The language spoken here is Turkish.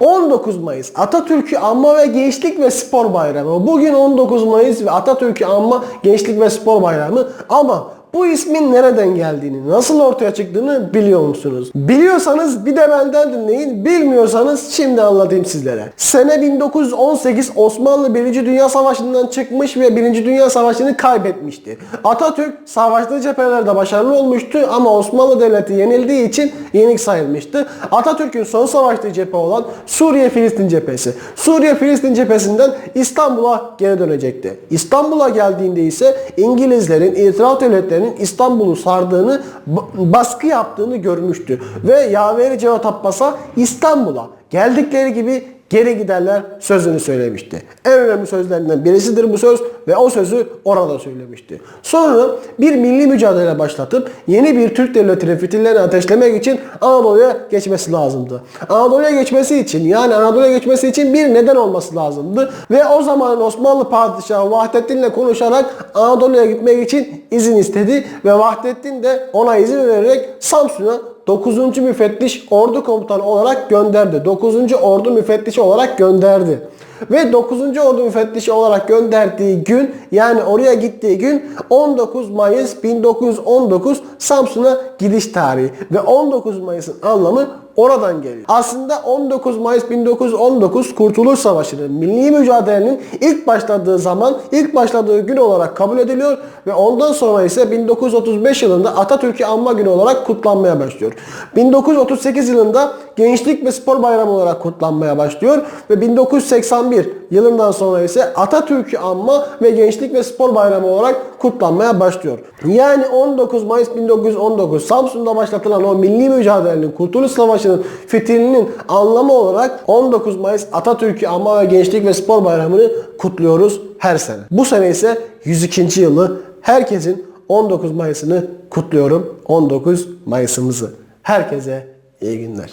19 Mayıs Atatürk'ü anma ve gençlik ve spor bayramı. Bugün 19 Mayıs ve Atatürk'ü anma gençlik ve spor bayramı ama bu ismin nereden geldiğini, nasıl ortaya çıktığını biliyor musunuz? Biliyorsanız bir de benden dinleyin, bilmiyorsanız şimdi anlatayım sizlere. Sene 1918 Osmanlı 1. Dünya Savaşı'ndan çıkmış ve 1. Dünya Savaşı'nı kaybetmişti. Atatürk savaştığı cephelerde başarılı olmuştu ama Osmanlı Devleti yenildiği için yenik sayılmıştı. Atatürk'ün son savaştığı cephe olan Suriye-Filistin cephesi. Suriye-Filistin cephesinden İstanbul'a geri dönecekti. İstanbul'a geldiğinde ise İngilizlerin, İtilaf devletlerinin İstanbul'u sardığını, baskı yaptığını görmüştü. Ve Yaveri Cevat Abbas'a İstanbul'a geldikleri gibi geri giderler sözünü söylemişti. En önemli sözlerinden birisidir bu söz ve o sözü orada söylemişti. Sonra bir milli mücadele başlatıp yeni bir Türk devletinin fitillerini ateşlemek için Anadolu'ya geçmesi lazımdı. Anadolu'ya geçmesi için yani Anadolu'ya geçmesi için bir neden olması lazımdı. Ve o zaman Osmanlı Padişahı Vahdettin'le konuşarak Anadolu'ya gitmek için izin istedi ve Vahdettin de ona izin vererek Samsun'a 9. müfettiş ordu komutanı olarak gönderdi. 9. ordu müfettişi olarak gönderdi. Ve 9. ordu müfettişi olarak gönderdiği gün yani oraya gittiği gün 19 Mayıs 1919 Samsun'a gidiş tarihi. Ve 19 Mayıs'ın anlamı oradan geliyor. Aslında 19 Mayıs 1919 Kurtuluş Savaşı'nın milli mücadelenin ilk başladığı zaman ilk başladığı gün olarak kabul ediliyor ve ondan sonra ise 1935 yılında Atatürk'ü anma günü olarak kutlanmaya başlıyor. 1938 yılında Gençlik ve Spor Bayramı olarak kutlanmaya başlıyor ve 1981 yılından sonra ise Atatürk'ü anma ve Gençlik ve Spor Bayramı olarak kutlanmaya başlıyor. Yani 19 Mayıs 1919 Samsun'da başlatılan o milli mücadelenin Kurtuluş Savaşı'nın fitilinin anlamı olarak 19 Mayıs Atatürk'ü anma ve Gençlik ve Spor Bayramı'nı kutluyoruz her sene. Bu sene ise 102. yılı herkesin 19 Mayıs'ını kutluyorum. 19 Mayıs'ımızı. Herkese iyi günler.